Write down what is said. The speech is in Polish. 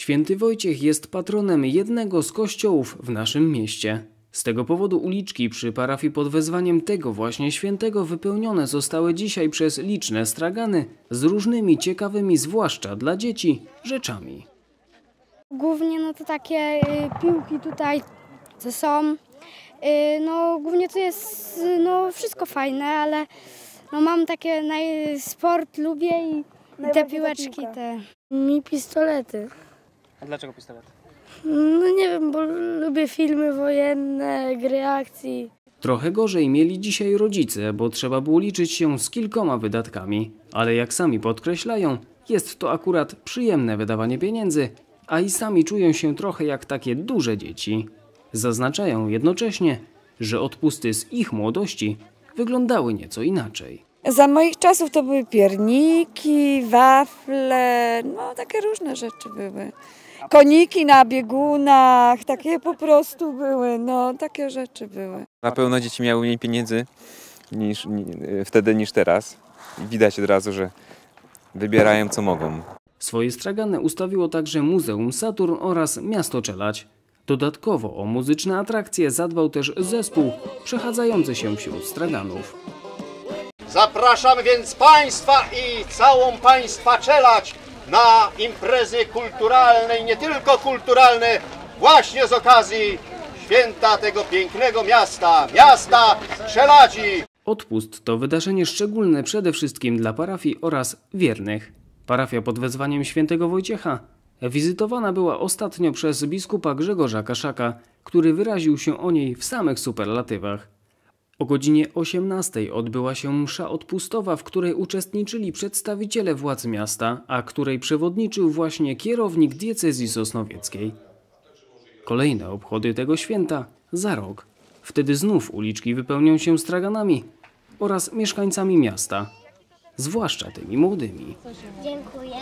Święty Wojciech jest patronem jednego z kościołów w naszym mieście. Z tego powodu uliczki przy parafii pod wezwaniem tego właśnie świętego wypełnione zostały dzisiaj przez liczne stragany z różnymi ciekawymi, zwłaszcza dla dzieci, rzeczami. Głównie no to takie y, piłki tutaj, co są. Y, no głównie to jest no wszystko fajne, ale no mam takie naj... sport lubię i, i te piłeczki te. Mi pistolety. A dlaczego pistolet? No nie wiem, bo lubię filmy wojenne, gry akcji. Trochę gorzej mieli dzisiaj rodzice, bo trzeba było liczyć się z kilkoma wydatkami. Ale jak sami podkreślają, jest to akurat przyjemne wydawanie pieniędzy, a i sami czują się trochę jak takie duże dzieci. Zaznaczają jednocześnie, że odpusty z ich młodości wyglądały nieco inaczej. Za moich czasów to były pierniki, wafle, no takie różne rzeczy były. Koniki na biegunach, takie po prostu były, no takie rzeczy były. Na pewno dzieci miały mniej pieniędzy niż, ni, wtedy niż teraz. Widać od razu, że wybierają co mogą. Swoje stragany ustawiło także Muzeum Saturn oraz Miasto Czelać. Dodatkowo o muzyczne atrakcje zadbał też zespół przechadzający się wśród straganów. Zapraszamy więc Państwa i całą Państwa czelać na imprezy kulturalne i nie tylko kulturalne właśnie z okazji święta tego pięknego miasta, miasta Czeladzi. Odpust to wydarzenie szczególne przede wszystkim dla parafii oraz wiernych. Parafia pod wezwaniem świętego Wojciecha wizytowana była ostatnio przez biskupa Grzegorza Kaszaka, który wyraził się o niej w samych superlatywach. O godzinie 18 odbyła się msza odpustowa, w której uczestniczyli przedstawiciele władz miasta, a której przewodniczył właśnie kierownik diecezji sosnowieckiej. Kolejne obchody tego święta za rok. Wtedy znów uliczki wypełnią się straganami oraz mieszkańcami miasta, zwłaszcza tymi młodymi. Dziękuję.